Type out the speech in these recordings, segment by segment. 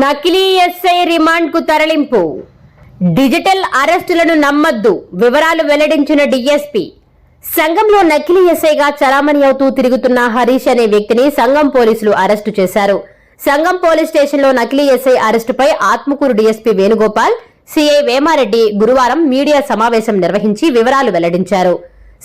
నకిలీ ఎస్ఐ రిమాండ్కు తరలింపు. డిజిటల్ అరెస్టులను నమ్మద్దు వివరాలు వెల్లడించిన డిఎస్పి. సంఘంలో నకిలీ ఎస్ఐగా చలామణి అవుతూ తిరుగుతున్న హరీష్ అనే వ్యక్తిని సంఘం పోలీసులు అరెస్టు చేశారు. సంఘం పోలీస్ స్టేషన్లో నకిలీ ఎస్ఐ అరెస్టుపై ఆత్మకూరు డీఎస్పీ వేణుగోపాల్ సిఐ వేమారెడ్డి గురువారం మీడియా సమావేశం నిర్వహించి వివరాలు వెల్లడించారు.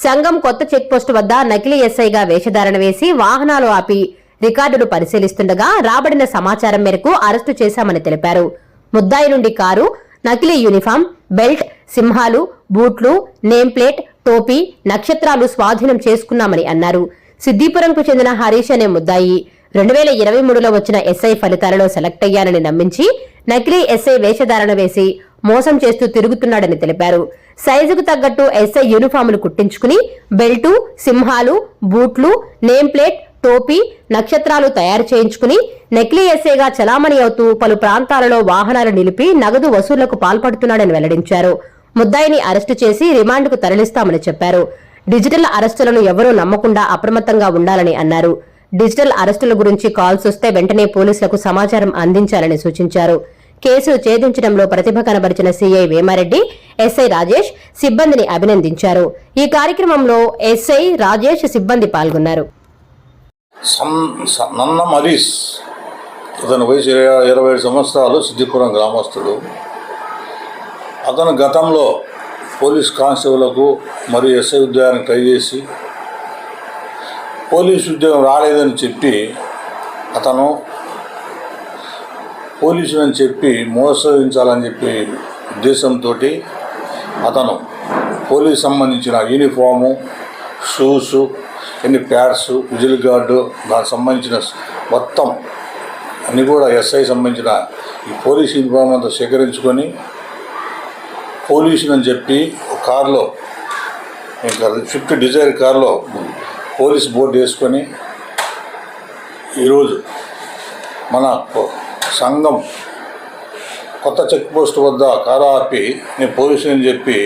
సంఘం కొత్త చెక్పోస్టు వద్ద నకిలీ ఎస్ఐగా వేషధారణ వేసి వాహనాలు ఆపి రికార్డులు పరిశీలిస్తుండగా రాబడిన సమాచారం మేరకు అరెస్టు చేశామని తెలిపారు. ముద్దాయి నుండి కారు నకిలీ యూనిఫామ్ బెల్ట్ సింహాలు బూట్లు నేమ్ ప్లేట్ టోపీ నక్షత్రాలు స్వాధీనం చేసుకున్నామని అన్నారు. సిద్దిపురంకు చెందిన హరీష్ అనే ముద్దాయి రెండు వేల ఇరవై మూడులో వచ్చిన ఎస్ఐ ఫలితాలలో సెలెక్ట్ అయ్యానని నమ్మించి నకిలీ ఎస్ఐ వేషధారణ వేసి మోసం చేస్తూ తిరుగుతున్నాడని తెలిపారు. సైజుకు తగ్గట్టు ఎస్ఐ యూనిఫాములు కుట్టించుకుని బెల్టు సింహాలు బూట్లు నేమ్ ప్లేట్ టోపీ నక్షత్రాలు తయారు చేయించుకుని నకిలీ ఎస్ఏగా చలామణి అవుతూ పలు ప్రాంతాలలో వాహనాలు నిలిపి నగదు వసూళ్ళకు పాల్పడుతున్నాడని వెల్లడించారు. ముద్దాయిని అరెస్టు చేసి రిమాండ్కు తరలిస్తామని చెప్పారు. డిజిటల్ అరెస్టులను ఎవరూ నమ్మకుండా అప్రమత్తంగా ఉండాలని అన్నారు. డిజిటల్ అరెస్టుల గురించి కాల్స్ వస్తే వెంటనే పోలీసులకు సమాచారం అందించాలని సూచించారు. కేసును ఛేదించడంలో ప్రతిభ కనబరిచిన సీఐ వేమారెడ్డి ఎస్ఐ రాజేష్ సిబ్బందిని అభినందించారు. ఈ కార్యక్రమంలో ఎస్ఐ రాజేష్ సిబ్బంది పాల్గొన్నారు. స- నన్న మరీస్. అతని వయసు ఇరవై ఇరవై ఏడు సంవత్సరాలు సిద్దిపురం గ్రామస్తుడు. అతను గతంలో పోలీస్ కానిస్టేబుల్కు మరియు ఎస్ఐ ఉద్యోగానికి ట్రై చేసి పోలీస్ ఉద్యోగం రాలేదని చెప్పి అతను పోలీసులు చెప్పి మోసగించాలని చెప్పి ఉద్దేశంతో అతను పోలీస్ సంబంధించిన యూనిఫాము షూసు ఎన్ని ప్యాడ్స్ విజిల్ గార్డు దానికి సంబంధించిన మొత్తం అన్నీ కూడా ఎస్ఐ సంబంధించిన ఈ పోలీస్ యూనిఫామ్ అంతా సేకరించుకొని పోలీసుని అని చెప్పి కారులో ఇంకా స్విఫ్ట్ డిజైర్ కారులో పోలీస్ బోర్డు వేసుకొని ఈరోజు మన సంఘం కొత్త చెక్ పోస్ట్ వద్ద కారు ఆపి నేను పోలీసుని అని చెప్పి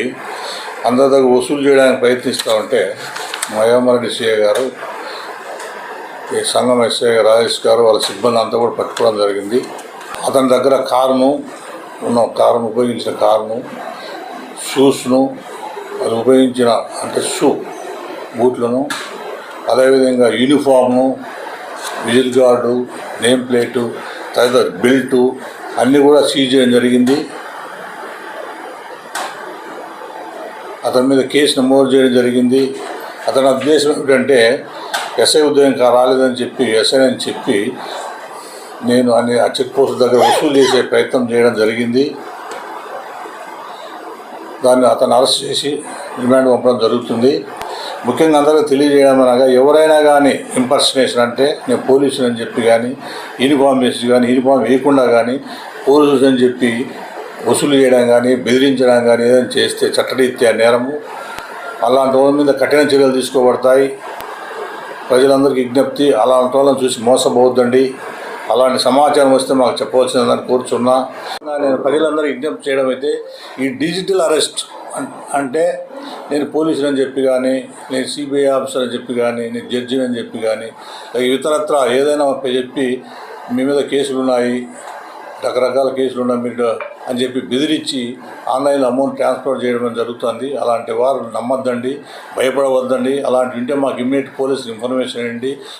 అందరి దగ్గర వసూలు చేయడానికి ప్రయత్నిస్తూ ఉంటే మయోమరణి సిఐ గారు ఈ సంఘం ఎస్ఐ రాజేష్ గారు వాళ్ళ సిబ్బంది అంతా కూడా పట్టుకోవడం జరిగింది. అతని దగ్గర కారును ఉన్న కారును ఉపయోగించిన కారును షూస్ను అది ఉపయోగించిన అంటే షూ బూట్లను అదేవిధంగా యూనిఫామ్ను విజిల్ గార్డు నేమ్ ప్లేటు తదితర బెల్టు అన్నీ కూడా సీజ్ చేయడం జరిగింది. అతని మీద కేసు నమోదు చేయడం జరిగింది. అతని ఉద్దేశం ఏమిటంటే ఎస్ఐ ఉద్యోగం కా- రాలేదని చెప్పి ఎస్ఐ అని చెప్పి నేను అన్ని ఆ చెక్ పోస్ట్ దగ్గర వసూలు చేసే ప్రయత్నం చేయడం జరిగింది. దాన్ని అతను అరెస్ట్ చేసి రిమాండ్ పంపడం జరుగుతుంది. ముఖ్యంగా అందరికీ తెలియజేయడం అనగా ఎవరైనా కానీ ఇంపర్సనేషన్ అంటే నేను పోలీసులు అని చెప్పి కానీ యూనిఫామ్ వేసి కానీ యూనిఫామ్ వేయకుండా కానీ పోలీసులు అని చెప్పి వసూలు చేయడం కానీ బెదిరించడం కానీ ఏదైనా చేస్తే చట్టరీత్యా నేరము. అలాంటి వాళ్ళ మీద కఠిన చర్యలు తీసుకోబడతాయి. ప్రజలందరికీ విజ్ఞప్తి అలాంటి వాళ్ళని చూసి మోసపోవద్దండి. అలాంటి సమాచారం వస్తే మాకు చెప్పవలసిందని కోరుచున్నా. నేను ప్రజలందరూ విజ్ఞప్తి చేయడం అయితే ఈ డిజిటల్ అరెస్ట్ అంటే నేను పోలీసులు అని చెప్పి కానీ నేను సిబిఐ ఆఫీసర్ అని చెప్పి కానీ నేను జడ్జి అని చెప్పి కానీ ఇతరత్ర ఏదైనా చెప్పి మీ మీద కేసులు ఉన్నాయి రకరకాల కేసులు ఉన్నాయి మీరు అని చెప్పి బెదిరించి ఆన్లైన్లో అమౌంట్ ట్రాన్స్ఫర్ చేయడం జరుగుతుంది. అలాంటి వారు నమ్మద్దండి భయపడవద్దండి. అలాంటి ఉంటే మాకు ఇమ్మీడియట్ పోలీసులు ఇన్ఫర్మేషన్ ఇవ్వండి.